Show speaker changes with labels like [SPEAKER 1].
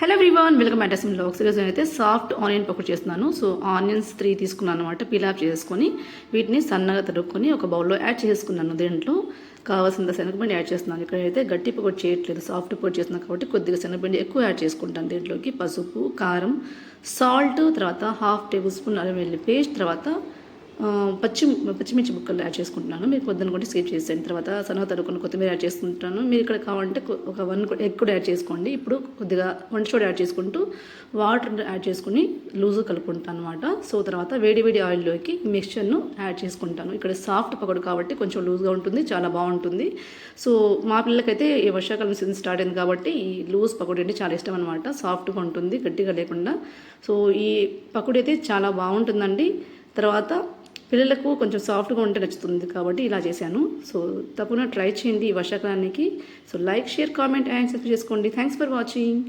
[SPEAKER 1] Hello everyone welcome address blogs series అయితే soft onion pakodi చేస్తున్నాను. So onions three తీసుకున్నాను అనమాట పిలాప్ చేసుకొని వీటిని సన్నగా తరుక్కొని ఒక బౌల్లో యాడ్ చేసుకున్నాను. దీంట్లో కావాల్సిన శనగపిండి యాడ్ చేస్తున్నాను. ఇక్కడైతే గట్టి పకోడీ చేయట్లేదు సాఫ్ట్ పొడి చేస్తున్నాను కాబట్టి కొద్దిగా శనగపిండి ఎక్కువ యాడ్ చేసుకుంటాను దీంట్లోకి. పసుపు కారం సాల్ట్ తర్వాత హాఫ్ టేబుల్ స్పూన్ అల్లం వెల్లి పేస్ట్ తర్వాత పచ్చి పచ్చిమిర్చి ముక్కలు యాడ్ చేసుకుంటున్నాను. మీరు పొద్దున కూడా స్కిప్ చేసేయండి. తర్వాత సన్నగా తరుక్కుని కొత్తిమీర యాడ్ చేసుకుంటాను మీరు ఇక్కడ కావాలంటే ఒక వన్ ఎగ్ కూడా యాడ్ చేసుకోండి. ఇప్పుడు కొద్దిగా వంట సోడా యాడ్ చేసుకుంటూ వాటర్ యాడ్ చేసుకుని లూజు కలుపుకుంటాను అనమాట సో తర్వాత వేడి వేడి ఆయిల్లోకి మిక్చర్ను మిక్స్చర్ను యాడ్ చేసుకుంటాను. ఇక్కడ సాఫ్ట్ పకోడు కాబట్టి కొంచెం లూజ్గా ఉంటుంది చాలా బాగుంటుంది. సో మా పిల్లలకైతే ఈ వర్షాకాలం సీజన్ స్టార్ట్ అయింది కాబట్టి ఈ లూజ్ పకోడీ అంటే చాలా ఇష్టం అనమాట సాఫ్ట్గా ఉంటుంది గట్టిగా లేకుండా. సో ఈ పకోడీ అయితే చాలా బాగుంటుందండి. తర్వాత పిల్లలకు కొంచెం సాఫ్ట్గా ఉంటే నచ్చుతుంది కాబట్టి ఇలా చేశాను. సో తప్పకుండా ట్రై చేయండి ఈ వర్షాకాలానికి. So like share comment and subscribe చేసుకోండి. Thanks for watching